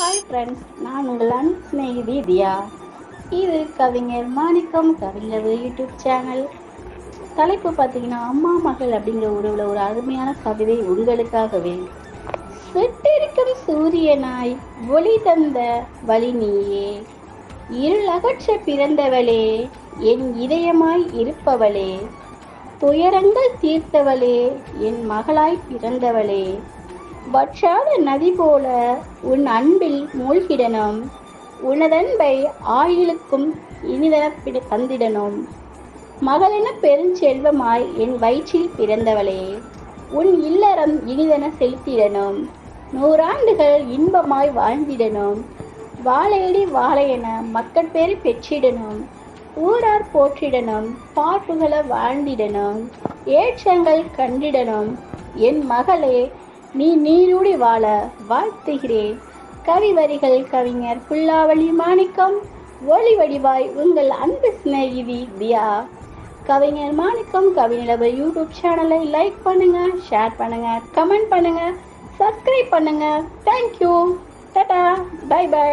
Hi friends நான் உங்கள் அன்பு தியா. இது கவிஞர் மாணிக்கம் கவிஞர் யூடியூப் சேனல். தலைப்பு பார்த்தீங்கன்னா அம்மா மகள் அப்படிங்கிற உறவுல ஒரு அருமையான கவிதை உங்களுக்காகவே. சுட்டிருக்கும் சூரியனாய் ஒளி தந்த வழி நீயே இருளகற்ற பிறந்தவளே என் இதயமாய் இருப்பவளே. துயரங்கள் தீர்த்தவளே என் மகளாய் பிறந்தவளே. வற்றாத நதி போல உன் அன்பில் மூழ்கிடணும் உனதன்பை ஆயுளுக்கும் இனிதன தந்திடணும் மகளென பெருஞ்செல்வமாய் என் வயிற்றில் பிறந்தவளே உன் இல்லறம் இனிதன செலுத்திடணும் நூறாண்டுகள் இன்பமாய் வாழ்ந்திடணும் வாழையடி வாழையென மக்கள் பேர் பெற்றிடணும் ஊரார் போற்றிடணும் பாட்டுகளை வாழ்ந்திடணும் ஏற்றங்கள் கண்டிடணும் என் மகளே நீ நீரூடி வாழ வாழ்த்துகிறேன். கவிவரிகள் கவிஞர் புல்லாவளி மாணிக்கம் ஒளி வடிவாய் உங்கள் அன்பு சிநேகிதி தியா. கவிஞர் மாணிக்கம் கவிநிலவு யூடியூப் சேனலை லைக் பண்ணுங்க ஷேர் பண்ணுங்க கமெண்ட் பண்ணுங்க சப்ஸ்கிரைப் பண்ணுங்க. Thank you tata bye bye